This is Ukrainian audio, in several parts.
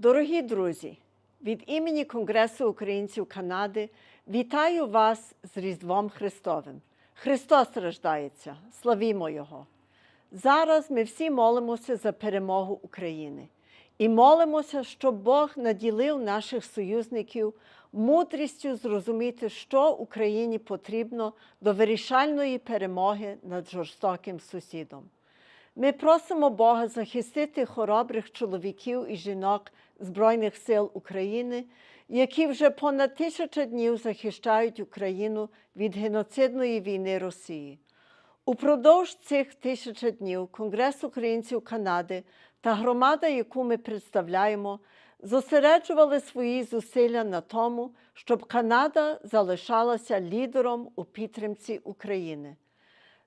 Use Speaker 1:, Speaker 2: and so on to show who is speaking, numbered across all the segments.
Speaker 1: Дорогі друзі, від імені Конгресу українців Канади вітаю вас з Різдвом Христовим. Христос рождається, славімо Його! Зараз ми всі молимося за перемогу України і молимося, щоб Бог наділив наших союзників мудрістю зрозуміти, що Україні потрібно до вирішальної перемоги над жорстоким сусідом. Ми просимо Бога захистити хоробрих чоловіків і жінок Збройних сил України, які вже понад тисячу днів захищають Україну від геноцидної війни Росії. Упродовж цих тисячі днів Конгрес українців Канади та громада, яку ми представляємо, зосереджували свої зусилля на тому, щоб Канада залишалася лідером у підтримці України.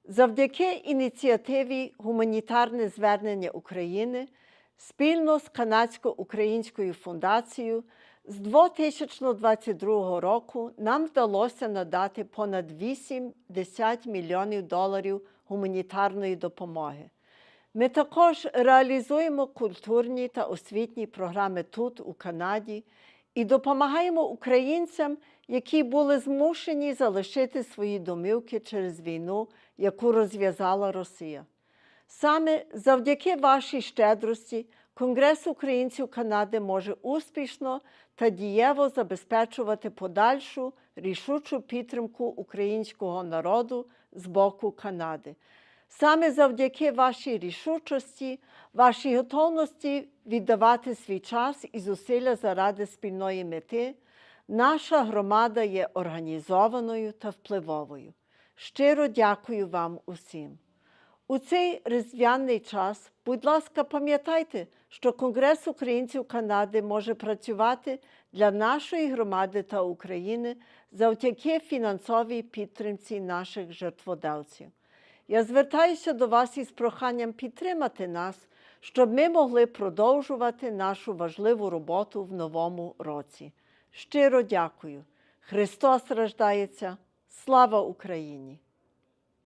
Speaker 1: Завдяки ініціативі Гуманітарне звернення України спільно з Канадсько-Українською фундацією з 2022 року нам вдалося надати понад 80 мільйонів доларів гуманітарної допомоги. Ми також реалізуємо культурні та освітні програми тут, у Канаді, і допомагаємо українцям, які були змушені залишити свої домівки через війну, яку розв'язала Росія. Саме завдяки вашій щедрості Конгрес українців Канади може успішно та дієво забезпечувати подальшу рішучу підтримку українського народу з боку Канади. Саме завдяки вашій рішучості, вашій готовності віддавати свій час і зусилля заради спільної мети, наша громада є організованою та впливовою. Щиро дякую вам усім. У цей різдвяний час, будь ласка, пам'ятайте, що Конгрес українців Канади може працювати для нашої громади та України завдяки фінансовій підтримці наших жертводавців. Я звертаюся до вас із проханням підтримати нас, щоб ми могли продовжувати нашу важливу роботу в новому році. Щиро дякую. Христос рождається. Слава Україні!